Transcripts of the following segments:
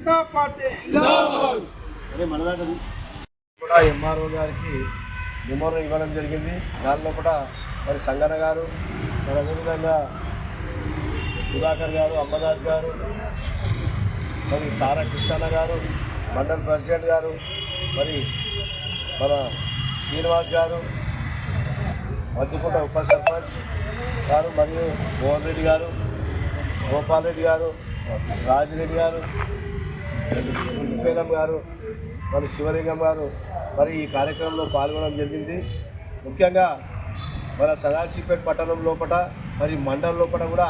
Janata party కూడా MRO గారికి మెమోరం ఇవ్వడం జరిగింది. దానిలో కూడా మరి సంగన గారు మరి అదేవిధంగా సుధాకర్ గారు అమ్మదాస్ గారు మరి సారా కృష్ణన్న గారు మండల్ ప్రెసిడెంట్ గారు మరి మన శ్రీనివాస్ గారు మధ్యకుంట ఉప సర్పంచ్ గారు మరియు మోహన్ రెడ్డి గారు గోపాల్ రెడ్డి గారు రాజిరెడ్డి గారు ఉపేలం గారు మరి శివలింగం గారు మరి ఈ కార్యక్రమంలో పాల్గొనడం జరిగింది. ముఖ్యంగా మన సదాశివపేట పట్టణం లోపల మరి మండలం లోపల కూడా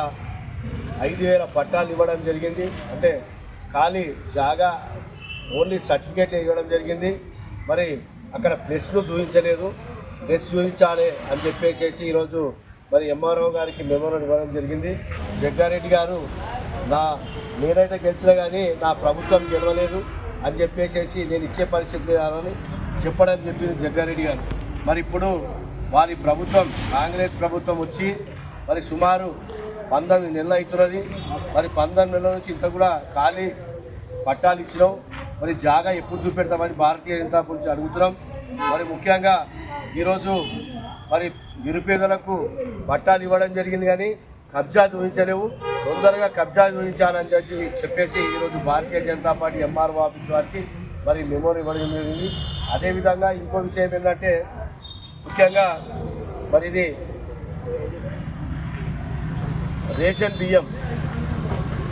ఐదు వేల పట్టాలు ఇవ్వడం జరిగింది. అంటే ఖాళీ జాగా ఓన్లీ సర్టిఫికేట్ ఇవ్వడం జరిగింది. మరి అక్కడ ప్లస్లు చూపించలేదు. ప్లస్ చూపించాలి అని చెప్పేసి ఈరోజు మరి ఎంఆర్ఓ గారికి మెమోరం ఇవ్వడం జరిగింది. జగ్గారెడ్డి గారు నా నేనైతే గెలిచినా కానీ నా ప్రభుత్వం గెలవలేదు అని చెప్పేసేసి నేను ఇచ్చే పరిస్థితి కాదని చెప్పడం చెప్పింది జగ్గారెడ్డి గారు. మరి ఇప్పుడు వారి ప్రభుత్వం కాంగ్రెస్ ప్రభుత్వం వచ్చి మరి సుమారు పంతొమ్మిది నెలలు అవుతున్నది. మరి పంతొమ్మిది నెలల నుంచి ఇంత కూడా ఖాళీ పట్టాలు ఇచ్చినాం. మరి జాగా ఎప్పుడు చూపెడతామని భారతీయ జనతా గురించి అడుగుతున్నాం. మరి ముఖ్యంగా ఈరోజు మరి నిరుపేదలకు పట్టాలు ఇవ్వడం జరిగింది కానీ కబ్జా చూపించలేవు. తొందరగా కబ్జా చూపించాలని చెప్పి చెప్పేసి ఈరోజు Bharatiya Janata party MRO office వారికి మరి మెమోరీ ఇవ్వడం జరిగింది. అదేవిధంగా ఇంకో విషయం ఏంటంటే ముఖ్యంగా మరి ఇది రేషన్ బియ్యం.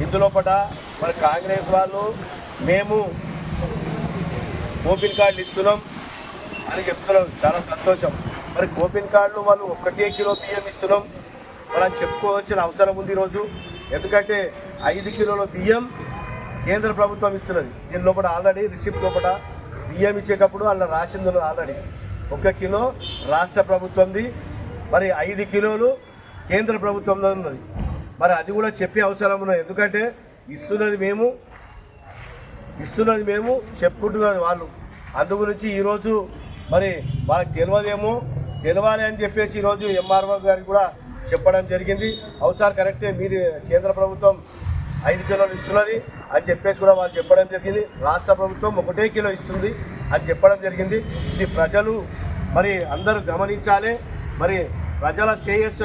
ఇందులో పట మరి కాంగ్రెస్ వాళ్ళు మేము ఓపెన్ కార్డులు ఇస్తున్నాం అని చెప్తున్నాం చాలా సంతోషం. మరి ఓపెన్ కార్డులు వాళ్ళు ఒకటే కిలో బియ్యం ఇస్తున్నాం. మనం చెప్పుకోవాల్సిన అవసరం ఉంది ఈరోజు. ఎందుకంటే ఐదు కిలోల బియ్యం కేంద్ర ప్రభుత్వం ఇస్తున్నది. దీని లోపల ఆల్రెడీ రిసిప్ట్ లోపల బియ్యం ఇచ్చేటప్పుడు అలా రాసింది ఆల్రెడీ. ఒక కిలో రాష్ట్ర ప్రభుత్వంది. మరి ఐదు కిలోలు కేంద్ర ప్రభుత్వంలో ఉన్నది. మరి అది కూడా చెప్పే అవసరం ఉన్నది. ఎందుకంటే ఇస్తున్నది మేము ఇస్తున్నది మేము చెప్పుకుంటున్నది వాళ్ళు. అందు గురించి ఈరోజు మరి వాళ్ళకి తెలియదేమో. తెలవాలి అని చెప్పేసి ఈరోజు ఎంఆర్ఓ గారికి కూడా చెప్పడం జరిగింది. అవసరం కరెక్టే మీరు కేంద్ర ప్రభుత్వం ఐదు కిలోలు ఇస్తున్నది అని చెప్పేసి కూడా వాళ్ళు చెప్పడం జరిగింది. రాష్ట్ర ప్రభుత్వం ఒకటే కిలో ఇస్తుంది అని చెప్పడం జరిగింది. ఇది ప్రజలు మరి అందరూ గమనించాలి. మరి ప్రజల శ్రేయస్సు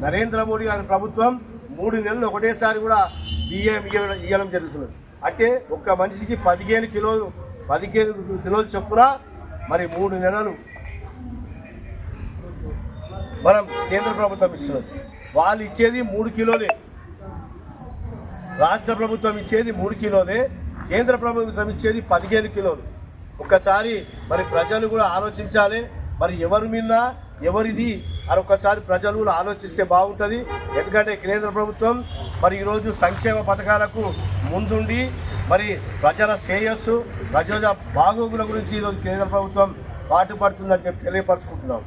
నరేంద్ర మోడీ గారి ప్రభుత్వం మూడు నెలలు ఒకటేసారి కూడా బియ్యం ఇయ్య- ఇయ్యడం జరుగుతున్నది. అంటే ఒక్క మనిషికి పదిహేను కిలోలు పదిహేను కిలోలు చొప్పున మరి మూడు నెలలు మనం కేంద్ర ప్రభుత్వం ఇస్తున్నది. వాళ్ళు ఇచ్చేది మూడు కిలోలే. రాష్ట్ర ప్రభుత్వం ఇచ్చేది మూడు కిలోలే. కేంద్ర ప్రభుత్వం ఇచ్చేది పదిహేను కిలోలు. ఒక్కసారి మరి ప్రజలు కూడా ఆలోచించాలి. మరి ఎవరి మీద ఎవరిది అని ఒకసారి ప్రజలు కూడా ఆలోచిస్తే బాగుంటుంది. ఎందుకంటే కేంద్ర ప్రభుత్వం మరి ఈరోజు సంక్షేమ పథకాలకు ముందుండి మరి ప్రజల శ్రేయస్సు ప్రజల బాగోగుల గురించి ఈరోజు కేంద్ర ప్రభుత్వం పాటుపడుతుందని చెప్పి తెలియపరుచుకుంటున్నాం.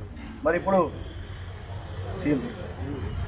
మరి ఇప్పుడు filho.